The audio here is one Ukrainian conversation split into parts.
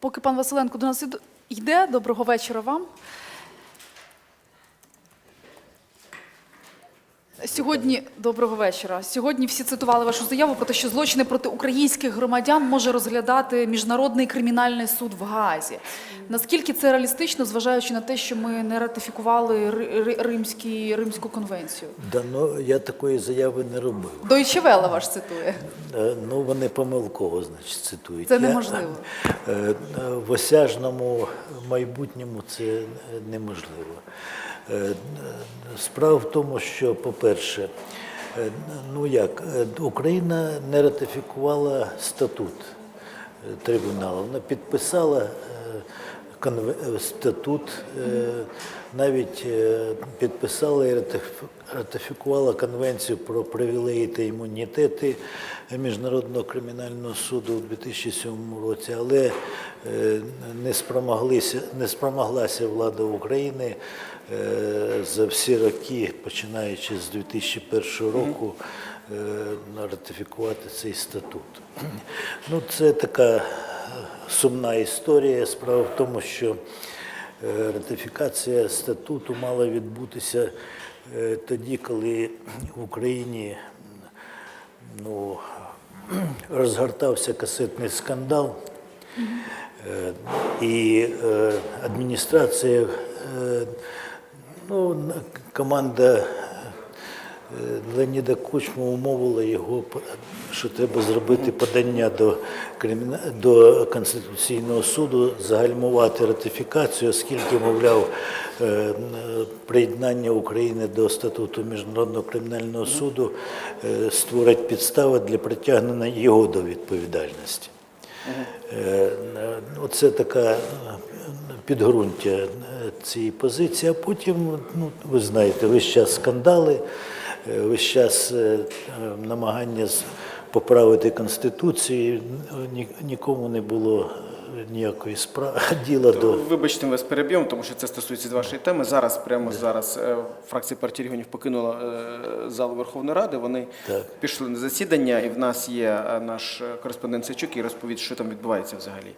Поки пан Василенко до нас йде, доброго вечора вам. Сьогодні доброго вечора. Сьогодні всі цитували вашу заяву про те, що злочини проти українських громадян може розглядати міжнародний кримінальний суд в Гаазі. Наскільки це реалістично, зважаючи на те, що ми не ратифікували Ри- Ри- Римський, Римську конвенцію? Да, ну, я такої заяви не робив. Welle ваш цитує. Е, Ну, вони помилково, значить, цитують. Це неможливо. е, е, В осяжному майбутньому це неможливо. Е, е, Справа в тому, що, по-перше, е, ну як, Україна не ратифікувала статут трибуналу, вона підписала статут, навіть підписала і ратифікувала конвенцію про привілеї та імунітети Міжнародного кримінального суду у 2007 році, але не спромоглася влада України за всі роки, починаючи з 2001 року, е, ратифікувати цей статут. Ну, це така сумна історія. Справа в тому, що е, ратифікація статуту мала відбутися е, тоді, коли в Україні ну, розгортався касетний скандал, Е, і е, адміністрація, е, ну, команда е, Леоніда Кучма умовила його, що треба зробити подання до, до Конституційного суду, загальмувати ратифікацію, оскільки, мовляв, е, приєднання України до статуту Міжнародного кримінального суду е, створить підстави для притягнення його до відповідальності. Оце така підґрунтя е, цієї позиції. А потім, ну, ви знаєте, весь час скандали, е, весь час е, намагання поправити Конституцію. Ні- Нікому не було ніякої справи діла до. Вибачте, ми вас переб'ємо, тому що це стосується вашої теми. Зараз, прямо зараз, е, фракція партії регіонів покинула залу Верховної Ради. Вони Так. пішли на засідання, і в нас є наш кореспондент Сачук, який розповість, що там відбувається взагалі.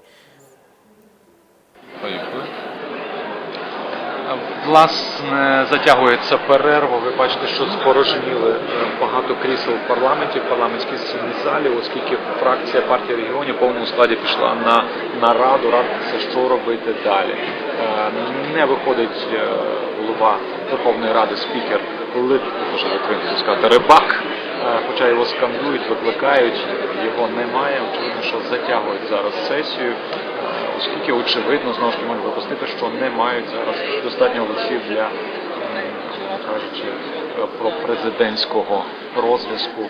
Власне, затягується перерва. Ви бачите, що спорожніли е, багато крісел в парламенті, в парламентській залі, оскільки фракція партії регіонів в повному складі пішла на нараду, радитися, що робити далі. Е, Не виходить е, голова Верховної Ради, спікер Лит, може українською сказати, Рибак. Хоча його скандують, викликають, його немає. Очевидно, що затягують зараз сесію, оскільки очевидно знову ж таки можна випустити, що не мають зараз достатньо голосів для, кажучи, про президентського розв'язку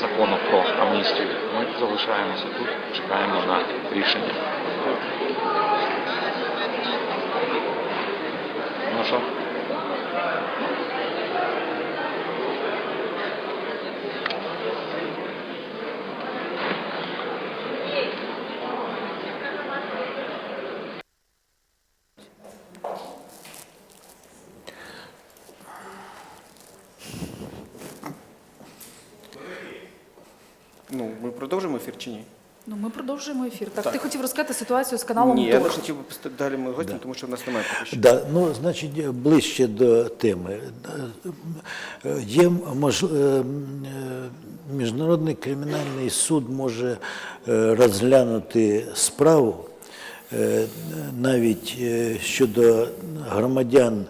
закону про амністію. Ми залишаємося тут, чекаємо на рішення. Ну що? Ну, ми продовжимо ефір чи ні? Ну, ми продовжуємо ефір. Так, Так. ти хотів розказати ситуацію з каналом Ні, я не хотів би далі ми гостям, тому що в нас немає поки що. Да, ну, значить, ближче до теми. Є мож... е, е, Міжнародний кримінальний суд може е, розглянути справу навіть щодо громадян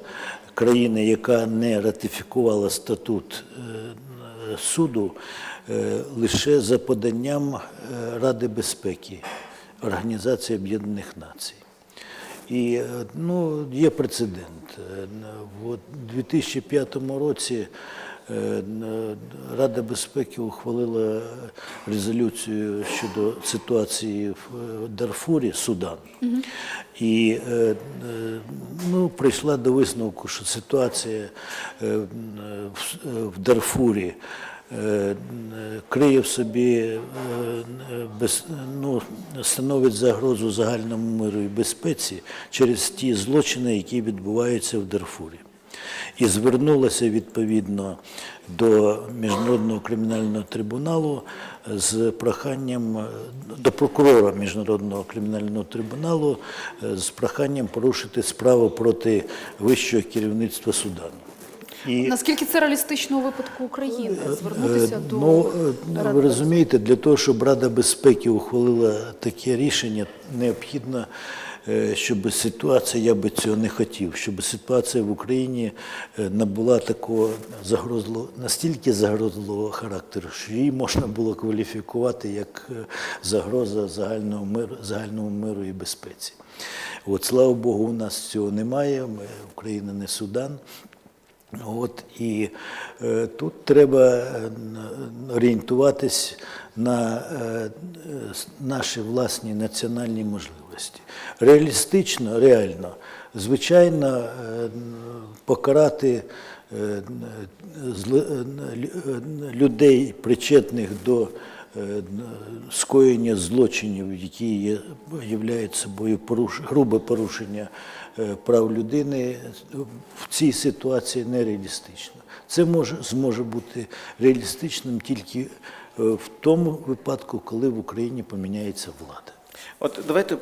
країни, яка не ратифікувала статут суду, е, лише за поданням е, Ради безпеки Організації Об'єднаних Націй. І е, ну, є прецедент. У В 2005 році Рада безпеки ухвалила резолюцію щодо ситуації в е, Дарфурі, Судан. І е, е, ну, прийшла до висновку, що ситуація е, в е, Дарфурі е, криє в собі, е, без, ну, становить загрозу загальному миру і безпеці через ті злочини, які відбуваються в Дарфурі. І звернулася відповідно до Міжнародного кримінального трибуналу з проханням е, до прокурора Міжнародного кримінального трибуналу е, з проханням порушити справу проти вищого керівництва Судану. І Наскільки це реалістично у випадку України звернутися Е, до Ну, е, ви розумієте, для того, щоб Рада безпеки ухвалила таке рішення, необхідно, е, щоб ситуація, я би цього не хотів, щоб ситуація в Україні е, набула такого загрозливого, настільки загрозливого характеру, що її можна було кваліфікувати як е, загроза загального миру, загальному миру і безпеці. От, слава Богу, у нас цього немає. Ми, Україна не Судан. От, і е, тут треба е, орієнтуватись на е, наші власні національні можливості. Реалістично, реально, звичайно, е, покарати е, е, лю- людей, причетних до скоєння злочинів, які є, являють собою грубе порушення прав людини, в цій ситуації нереалістично. Це може, зможе бути реалістичним тільки в тому випадку, коли в Україні поміняється влада. От давайте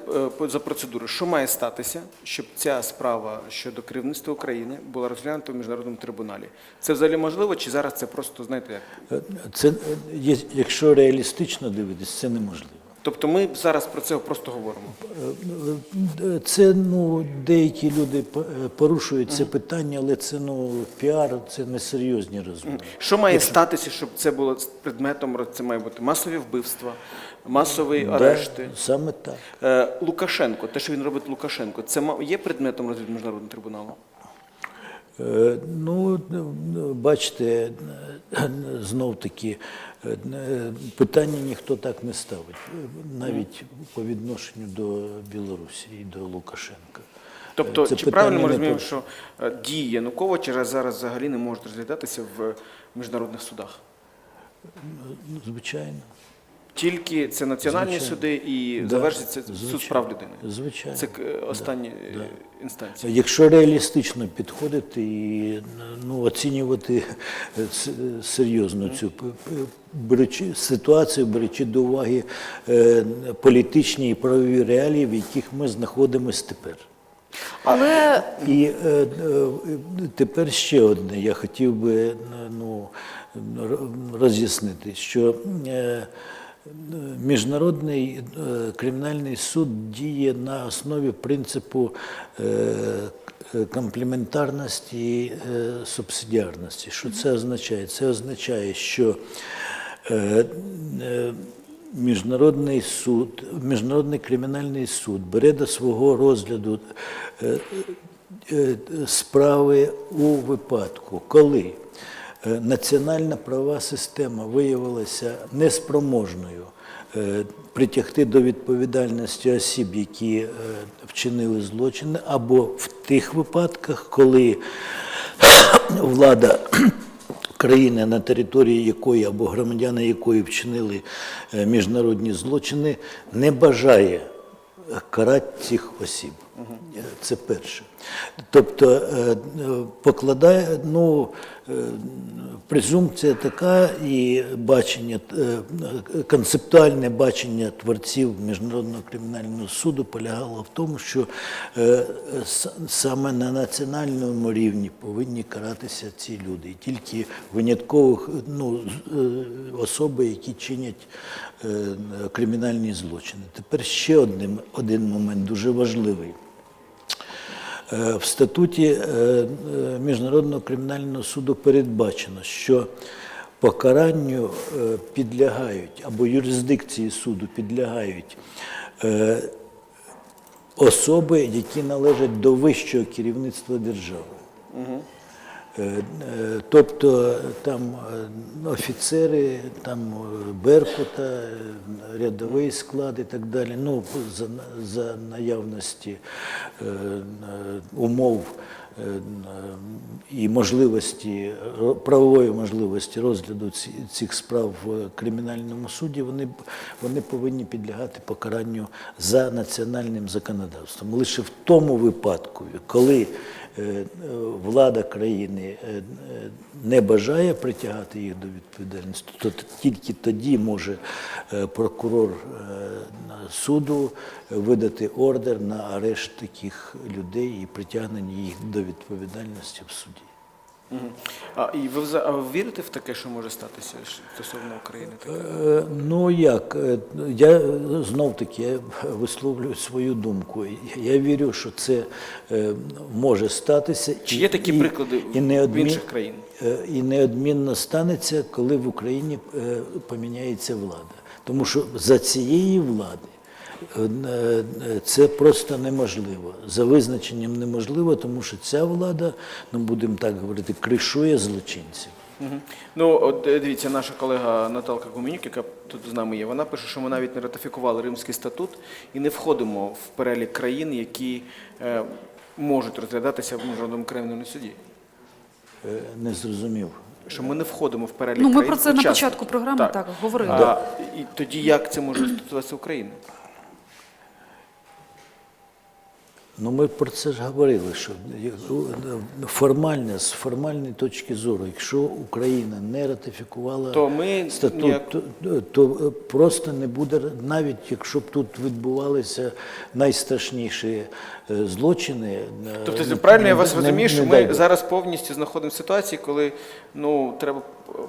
е, за процедурою. Що має статися, щоб ця справа щодо керівництва України була розглянута в міжнародному трибуналі? Це взагалі можливо, чи зараз це просто знаєте як? Е, Це, е, якщо реалістично дивитись, це неможливо. Тобто ми зараз про це просто говоримо. Це ну деякі люди порушують це питання, але це ну піар, це несерйозні розмови. Що має статися, щоб це було предметом? Це має бути масові вбивства, масові арешти. Саме так. Е, Лукашенко, те, що він робить Лукашенко, це є предметом розгляду міжнародного трибуналу? Е, Ну, ну, бачите, знов таки е, питання ніхто так не ставить, навіть по відношенню до Білорусі і до Лукашенка. Тобто, Це чи правильно ми розуміємо, що дії Януковича зараз взагалі не можуть розглядатися в міжнародних судах? Ну, Звичайно. Тільки це національні Звичайно. суди і Да, завершиться суд звичайно. прав людини. Звичайно. Це е, останні е, інстанції. Якщо реалістично підходити і ну, оцінювати е, серйозно цю беручи ситуацію, беручи до уваги е, політичні і правові реалії, в яких ми знаходимося тепер. але І е, е, тепер ще одне. Я хотів би ну, роз'яснити, що е, Міжнародний е, кримінальний суд діє на основі принципу е, комплементарності і е, субсидіарності. Що це означає? Це означає, що Міжнародний суд, Міжнародний кримінальний суд бере до свого розгляду справи у випадку, коли національна правова система виявилася неспроможною е, притягти до відповідальності осіб, які е, вчинили злочини, або в тих випадках, коли влада країни, на території якої або громадяни якої вчинили е, міжнародні злочини, не бажає е, карати цих осіб. Це перше. Тобто е, е, покладає, ну, е, презумпція така і бачення, концептуальне бачення творців Міжнародного кримінального суду полягало в тому, що саме на національному рівні повинні каратися ці люди. І тільки виняткових ну, особи, які чинять кримінальні злочини. Тепер ще один, один момент дуже важливий. Е, В статуті е, е, Міжнародного кримінального суду передбачено, що покаранню підлягають або юрисдикції суду підлягають особи, які належать до вищого керівництва держави. Е, е, Тобто там е, офіцери, там Беркута, рядовий склад і так далі. Ну, за, за наявності умов і можливості, правової можливості розгляду цих справ в кримінальному суді, вони, вони повинні підлягати покаранню за національним законодавством. Лише в тому випадку, коли влада країни е, е, не бажає притягати їх до відповідальності, то тільки тоді може е, прокурор е, суду видати ордер на арешт таких людей і притягнення їх до відповідальності в суді. А, і ви, вза- а ви вірите в таке, що може статися ж стосовно України? Таке? Е, Ну як, е, я знов таки я висловлюю свою думку. Я вірю, що це е, може статися. Чи є такі і- приклади і в неодмін- інших країн? е, І неодмінно станеться, коли в Україні е, поміняється влада. Тому що за цієї влади е, е, це просто неможливо. За визначенням неможливо, тому що ця влада, ну будемо так говорити, кришує злочинців. Ну, от е, дивіться, наша колега Наталка Гуменюк, яка тут з нами є, вона пише, що ми навіть не ратифікували Римський статут і не входимо в перелік країн, які е, можуть розглядатися в міжнародному кримінальному суді. Е, Не зрозумів. Що ми не входимо в перелік Ну, ми країн. про це на учасників. початку програми так говорили. А, і тоді як це може стосуватися України? Ну, ми про це ж говорили, що формально, з формальної точки зору, якщо Україна не ратифікувала То ми статут, ніяк- то, то просто не буде, навіть якщо б тут відбувалися найстрашніші е, злочини. е, Тобто, не- правильно я вас не- розумію, що не ми зараз повністю знаходимося в ситуації, коли ну, треба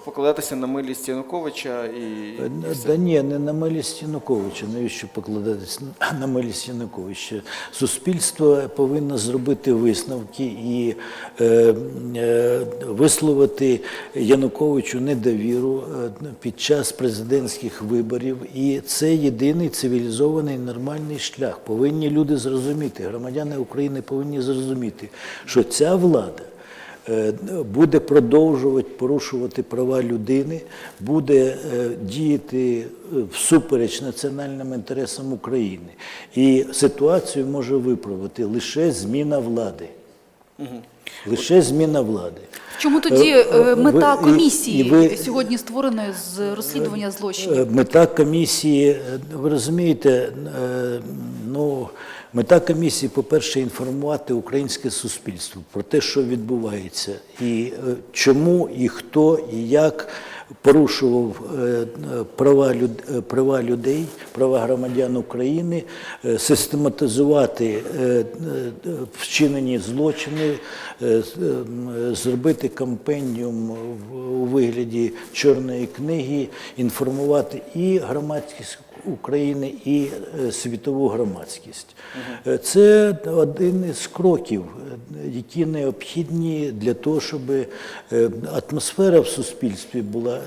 покладатися на милість Януковича і. Е, Да ні, не на милість Януковича. Навіщо покладатись на- милість Януковича? Суспільство повинно зробити висновки і е, е, висловити Януковичу недовіру е, під час президентських виборів. І це єдиний цивілізований нормальний шлях. Повинні люди зрозуміти, громадяни України повинні зрозуміти, що ця влада буде продовжувати порушувати права людини, буде е, діяти е, всупереч національним інтересам України. І ситуацію може виправити лише зміна влади. Лише зміна влади. Чому тоді Е, е, мета комісії і ви- сьогодні створеної з розслідування злочинів? Е, Мета комісії, е, ви розумієте, е, ну, мета комісії, по-перше, інформувати українське суспільство про те, що відбувається, і е, чому, і хто, і як порушував е, права, е, права людей, права громадян України, систематизувати вчинені злочини, зробити кампеніум в- у вигляді чорної книги, інформувати і громадськість України, і е, світову громадськість. Е, Це один із кроків, е, які необхідні для того, щоб атмосфера в суспільстві була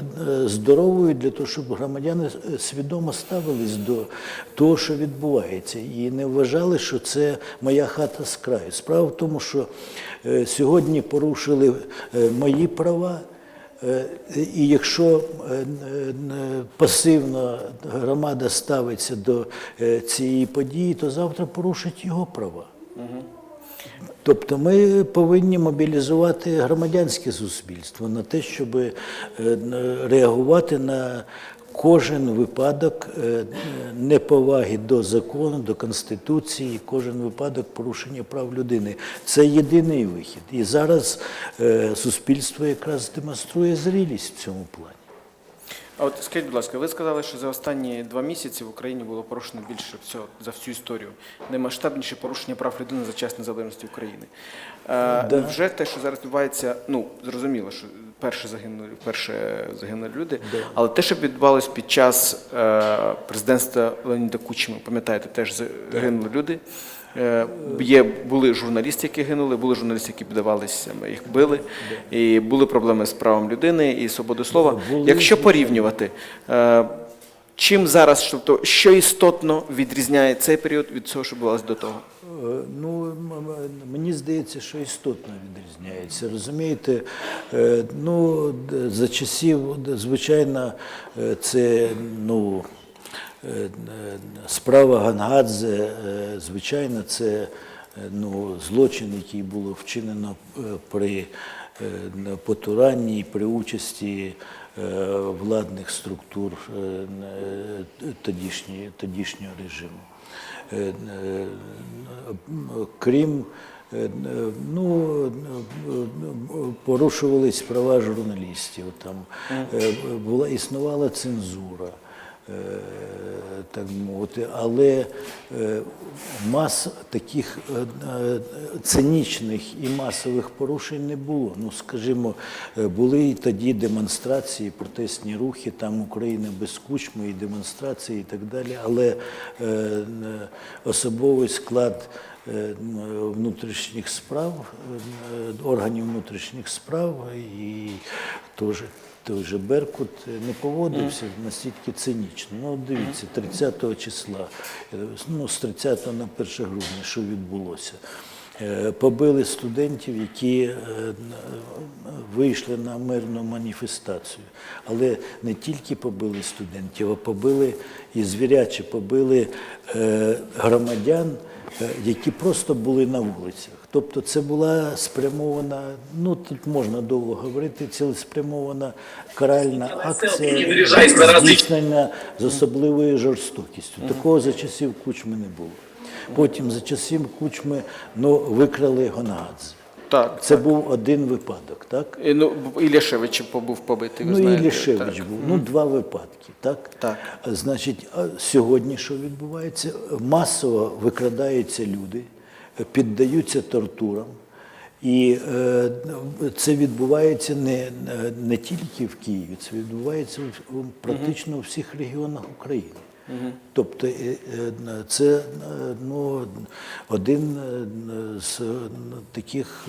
здоровою, для того, щоб громадяни свідомо ставились до того, що відбувається, і не вважали, що це моя хата з краю. Справа в тому, що сьогодні порушили мої права. Е, І якщо е, е, пасивно громада ставиться до цієї події, то завтра порушить його права. Тобто ми повинні мобілізувати громадянське суспільство на те, щоб реагувати на кожен випадок е, неповаги до закону, до Конституції, кожен випадок порушення прав людини. Це єдиний вихід. І зараз е, суспільство якраз демонструє зрілість в цьому плані. А от скажіть, будь ласка, ви сказали, що за останні два місяці в Україні було порушено більше всього за всю історію. Наймасштабніше порушення прав людини за час незалежності України. Е, Да. Вже те, що зараз відбувається, ну зрозуміло, що перше загинули, перше загинули люди, але те, що відбувалось під час е, президентства Леоніда Кучми, пам'ятаєте, теж загинули люди. Е, Є були журналісти, які гинули, були журналісти, які піддавалися, їх били, і були проблеми з правом людини і свободою слова. Якщо порівнювати, е, чим зараз, тобто, що істотно відрізняє цей період від того, що відбувалося до того? Е, Ну, мені здається, що істотно відрізняється. Розумієте, Е, ну, за часів, звичайно, е, це ну, е, е, справа Гангадзе, звичайно, це ну, злочин, який було вчинено при е, на потуранні, при участі е, владних структур е, тодішнього режиму. Крім ну, порушувались права журналістів, там була існувала цензура. Е, Так мовити, але е, мас таких е, цинічних і масових порушень не було. Ну, скажімо, були і тоді демонстрації, протестні рухи, там Україна без кучми і демонстрації і так далі. Але особовий склад внутрішніх справ, органів внутрішніх справ і теж той же Беркут не поводився настільки цинічно. Ну, дивіться, 30 числа, е, ну, з 30 на 1 грудня, що відбулося. Е, Побили студентів, які е, вийшли на мирну маніфестацію. Але не тільки побили студентів, а побили і звіряче побили е, громадян, е, які просто були на вулицях. Тобто це була спрямована, ну тут можна довго говорити, цілеспрямована каральна акція, здійснена з особливою жорстокістю. Такого за часів кучми не було. Потім за часів кучми ну, викрали Гонгадзе. Так. Це був один випадок, так? І, ну, Ілляшевич був побитий, ви Ну знаєте. і Лішевич так. був. Ну, два випадки, так? Так. Значить, а сьогодні що відбувається? Масово викрадаються люди, піддаються тортурам. І е, це відбувається не, не тільки в Києві, це відбувається в- практично у всіх регіонах України. Тобто е, е, це е, ну, один з таких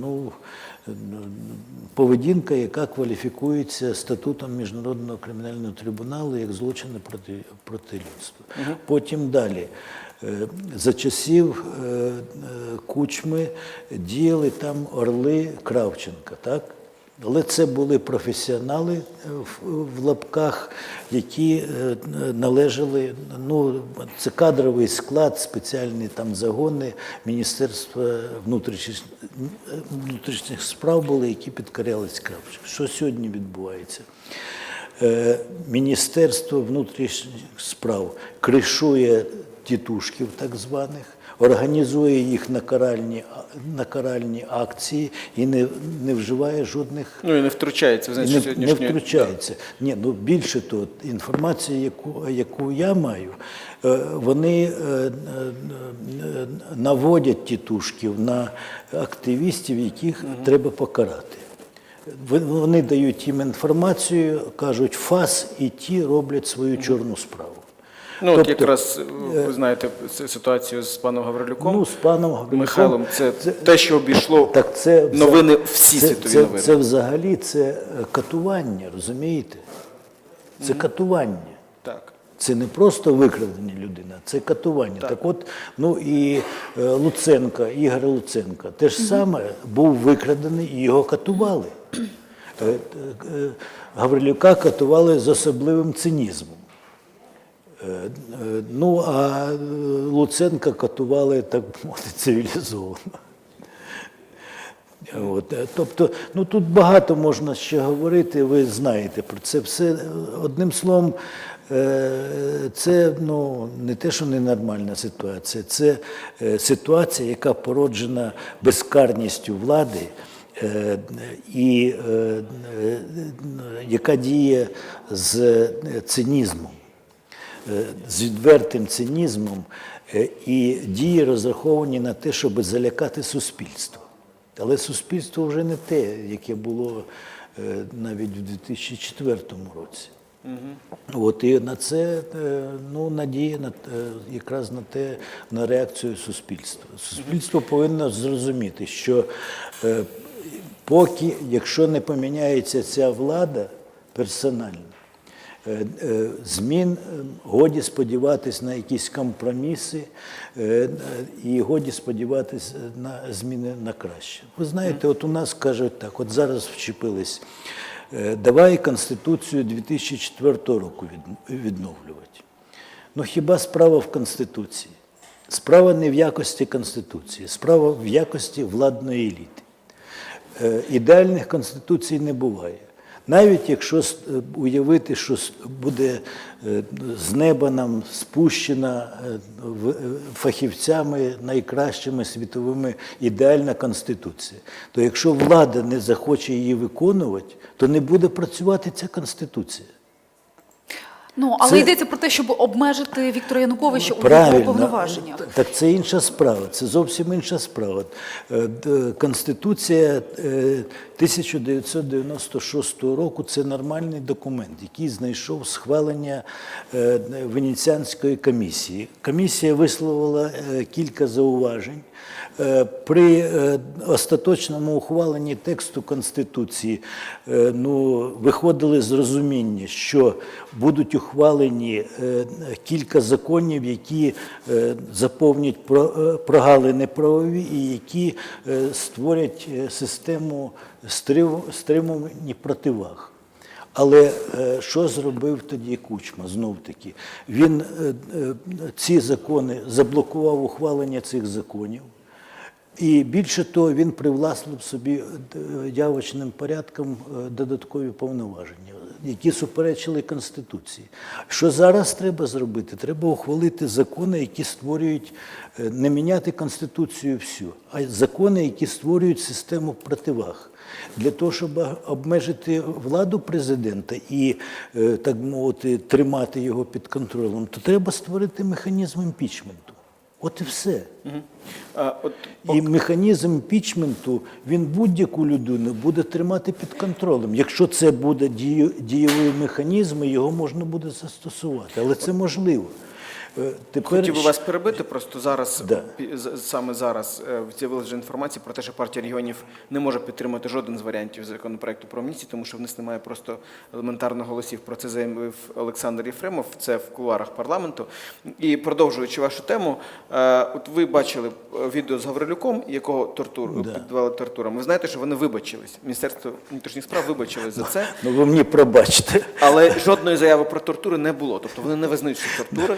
ну, поведінка, яка кваліфікується статутом Міжнародного кримінального трибуналу як злочини проти, проти людства. Потім далі. Е, За часів е, е, кучми діяли там орли Кравченка, так? Але це були професіонали в, лапках, які належали, ну, це кадровий склад, спеціальні там загони Міністерства внутрішніх, внутрішніх справ були, які підкорялись Кравченку. Що сьогодні відбувається? Міністерство внутрішніх справ кришує тітушків так званих, організує їх на каральні, на каральні акції і не, не вживає жодних Ну і не втручається в значить не, не втручається. Ні, ну більше того, інформація, яку, яку я маю, е, вони е, е, наводять тітушків на активістів, яких треба покарати. Вони дають їм інформацію, кажуть фас, і ті роблять свою чорну справу. Ну, от Тобто, якраз ви знаєте ситуацію з паном Гаврилюком. Ну, з паном Гаврилюком. Михайлом, це, те, що обійшло Так це новини, всі це, світові це, новини. Це взагалі це е, катування, розумієте? Це катування. Так. Це не просто викрадення людини, це катування. Так, от, ну і е, Луценка, Ігор Луценка, те ж саме був викрадений і його катували. Е, е, е, Гаврилюка катували з особливим цинізмом. Ну, а Луценка катували так мовити цивілізовано. От, е, тобто, ну тут багато можна ще говорити, ви знаєте про це все. Одним словом, е, це ну, не те, що ненормальна ситуація, це е, ситуація, яка породжена безкарністю влади і яка діє з цинізмом з відвертим цинізмом е, і дії розраховані на те, щоб залякати суспільство. Але суспільство вже не те, яке було е, навіть у 2004 році. От і на це е, ну, надія на якраз на те, на реакцію суспільства. Суспільство повинно зрозуміти, що е, поки, якщо не поміняється ця влада персонально, е, е, змін е, годі сподіватись на якісь компроміси е, е, і годі сподіватись на зміни на краще. Ви знаєте, от у нас кажуть так, от зараз вчепились, е, давай Конституцію 2004 року відновлювати. Ну хіба справа в Конституції? Справа не в якості Конституції, справа в якості владної еліти. Е, Ідеальних конституцій не буває. Навіть якщо е, уявити, що буде е, з неба нам спущена е, фахівцями найкращими світовими ідеальна конституція, то якщо влада не захоче її виконувати, то не буде працювати ця конституція. Ну, але Це- йдеться про те, щоб обмежити Віктора Януковича у його повноваженнях. Так це інша справа, це зовсім інша справа. Е, Конституція е, 1996 року це нормальний документ, який знайшов схвалення е, Венеціанської комісії. Комісія висловила е, кілька зауважень. Е, При е, остаточному ухваленні тексту Конституції е, ну, виходили з розуміння, що будуть ухвалені е, кілька законів, які е, заповнять е, прогалини правові і які створять систему стримувань противаг. Але що зробив тоді Кучма? Знов таки, він ці закони заблокував ухвалення цих законів. І більше того, він привласнив собі е, явочним порядком е, додаткові повноваження, які суперечили Конституції. Що зараз треба зробити? Треба ухвалити закони, які створюють е, не міняти Конституцію всю, а закони, які створюють систему противаг. Для того, щоб обмежити владу президента і, так мовити, тримати його під контролем, то треба створити механізм імпічменту. От і все. А, от, І механізм імпічменту він будь-яку людину буде тримати під контролем. Якщо це буде дієвий механізм, його можна буде застосувати. Але це можливо. Е, Тепер Хотів би вас перебити, просто зараз, Да. саме зараз е, з'явилася інформація про те, що партія регіонів не може підтримати жоден з варіантів законопроекту про амністію, тому що в них немає просто елементарно голосів. Про це заявив Олександр Єфремов, це в кулуарах парламенту. І продовжуючи вашу тему, е, от ви бачили відео з Гаврилюком, якого тортур піддавали тортурам. Ви знаєте, що вони вибачились. Міністерство внутрішніх справ вибачилось за це. Ну ви мені пробачте. Але жодної заяви про тортури не було. Тобто вони не визнають, що тортури.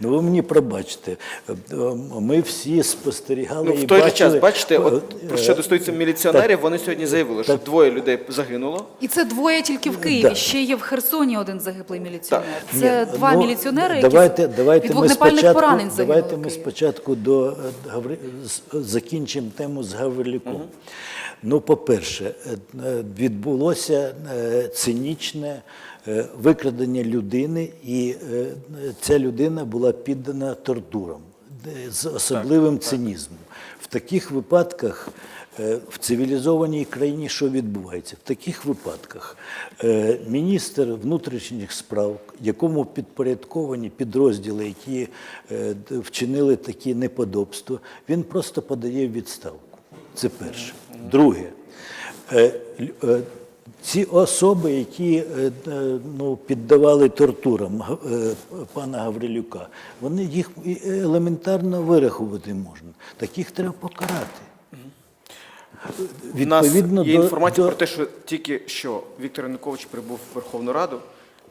Ну ви мені пробачте. Е, е, Ми всі спостерігали Ну, і в той же бачили- час, бачите, от Е, про що стосується міліціонерів, вони сьогодні заявили, що так. двоє людей загинуло. І це двоє тільки в Києві. Да. Ще є в Херсоні один загиблий міліціонер. Ні, Це два ну, міліціонери, які давайте, давайте від вогнепальних спочатку, поранень загинули. Давайте ми спочатку до е, Гаври... закінчимо тему з Гаврилюком. Ну, по-перше, е, відбулося е, цинічне е, викрадення людини, і ця людина була піддана тортурам з особливим цинізмом. В таких випадках в цивілізованій країні що відбувається? В таких випадках міністр внутрішніх справ, якому підпорядковані підрозділи, які вчинили такі неподобства, він просто подає відставку. Це перше. Друге, е, е, ці особи, які е, ну, піддавали тортурам пана Гаврилюка, вони їх елементарно вирахувати можна. Таких треба покарати. У нас є інформація до- про те, що тільки що Віктор Янукович прибув в Верховну Раду.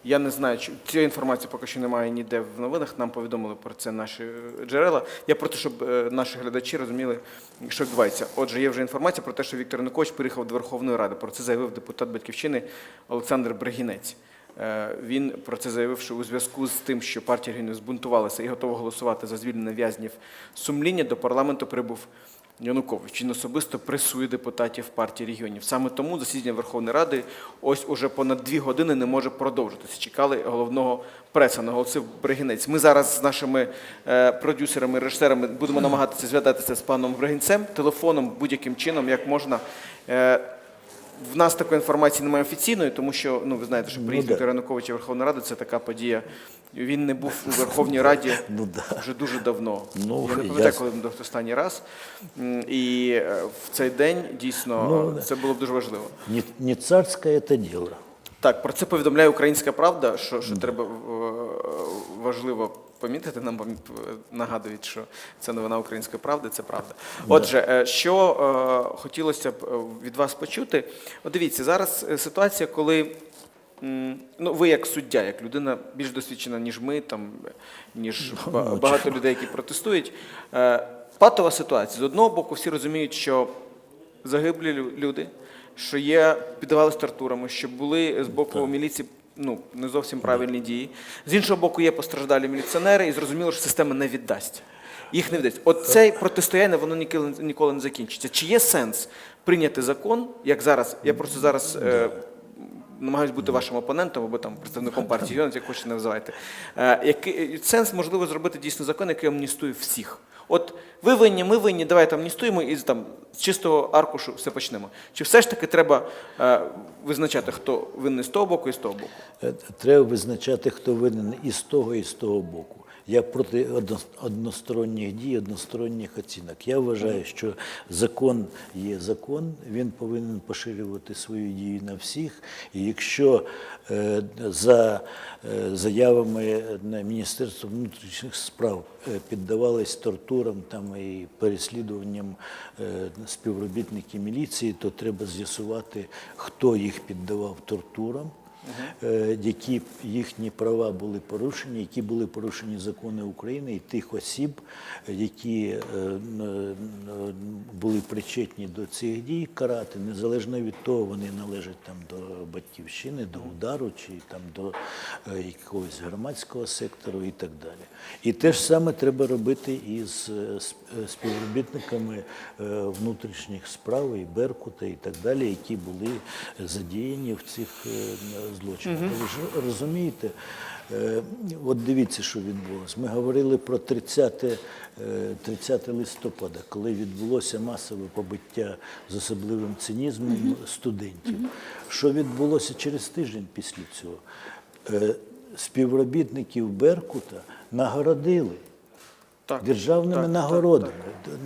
Я не знаю, чи цієї інформації поки що немає ніде в новинах. Нам повідомили про це наші е, джерела. Я про те, щоб е, наші глядачі розуміли, що відбувається. Отже, є вже інформація про те, що Віктор Янукович приїхав до Верховної Ради. Про це заявив депутат Батьківщини Олександр Бригінець. Е, Він про це заявив, що у зв'язку з тим, що партія регіонів збунтувалася і готова голосувати за звільнення в'язнів сумління, до парламенту прибув Янукович. Він особисто пресує депутатів партії регіонів. Саме тому засідання Верховної Ради ось уже понад дві години не може продовжитися. Чекали головного преса, наголосив Бригінець. Ми зараз з нашими е, продюсерами, режисерами будемо намагатися зв'язатися з паном Бригінцем телефоном будь-яким чином, як можна. Е, в нас такої інформації немає офіційної, тому що ну ви знаєте, що приїзд да. Віктора Януковича в Верховну Раду це така подія. Він не був у Верховній Раді Ну, да. вже дуже давно. Ну, я не пам'ятаю, коли він був останній раз. І е, в цей день дійсно Ну, е, це було б дуже важливо. Не, не царське це діло. Так, про це повідомляє Українська Правда, що, що треба е, важливо помітити. Нам нагадують, що це новина Української правди, це правда. Отже, е, що е, хотілося б е, від вас почути? От дивіться, зараз е, ситуація, коли. Ну, ви як суддя, як людина більш досвідчена, ніж ми, там, ніж ба- багато людей, які протестують. Е, Патова ситуація. З одного боку, всі розуміють, що загиблі люди, що є піддавались тортурами, що були з боку міліції ну, не зовсім правильні дії. З іншого боку, є постраждалі міліціонери, і зрозуміло, що система не віддасть. Їх не віддасть. От це протистояння воно ніколи, ніколи не закінчиться. Чи є сенс прийняти закон, як зараз? Я просто зараз. Е, намагаюсь бути вашим опонентом або там представником партії регіонів, як хочете називайте. Е, який сенс можливо зробити дійсно закон, який амністує всіх? От ви винні, ми винні, давайте амністуємо і там з чистого аркушу все почнемо. Чи все ж таки треба е, визначати, хто винний з того боку і з того боку? Е, Треба визначати, хто винен і з того, і з того боку. Я проти односторонніх дій, односторонніх оцінок. Я вважаю, що закон є закон, він повинен поширювати свою дію на всіх. І якщо е, за е, заявами на Міністерства внутрішніх справ е, піддавались тортурам там і переслідуванням е, співробітників міліції, то треба з'ясувати, хто їх піддавав тортурам які їхні права були порушені, які були порушені закони України і тих осіб, е, які е, були причетні до цих дій, карати, незалежно від того, вони належать там до батьківщини, до удару чи там до е, якогось громадського сектору і так далі. І те ж саме треба робити і з е, сп- е, співробітниками е, внутрішніх справ і Беркута і так далі, які були задіяні в цих е, злочинах. Ви ж розумієте, е, от дивіться, що відбулося. Ми говорили про 30, е, 30 листопада, коли відбулося масове побиття з особливим цинізмом студентів. Що відбулося через тиждень після цього? Е, Співробітників Беркута нагородили Так, державними так, нагородами.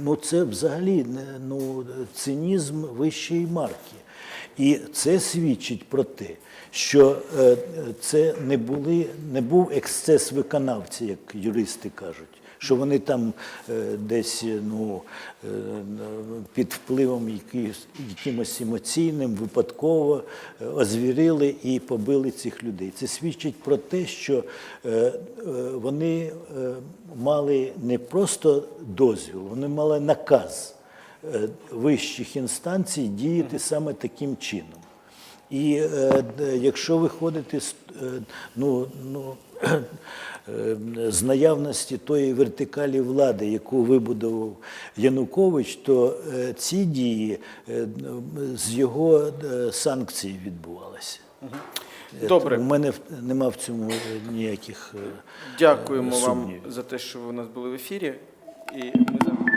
Ну це взагалі ну, цинізм вищої марки. І це свідчить про те, що е, це не, були, не був ексцес виконавця, як юристи кажуть. Що вони там е, десь ну, е, під впливом якихось, якимось емоційним випадково озвірили і побили цих людей. Це свідчить про те, що вони мали не просто дозвіл, вони мали наказ вищих інстанцій діяти саме таким чином. І е, якщо виходити з, е, ну, ну, е, з наявності тої вертикалі влади, яку вибудував Янукович, то е, ці дії е, з його е, санкцій відбувалися. Е, Добре. У мене нема в цьому е, ніяких. е, Дякуємо вам за те, що ви у нас були в ефірі. І ми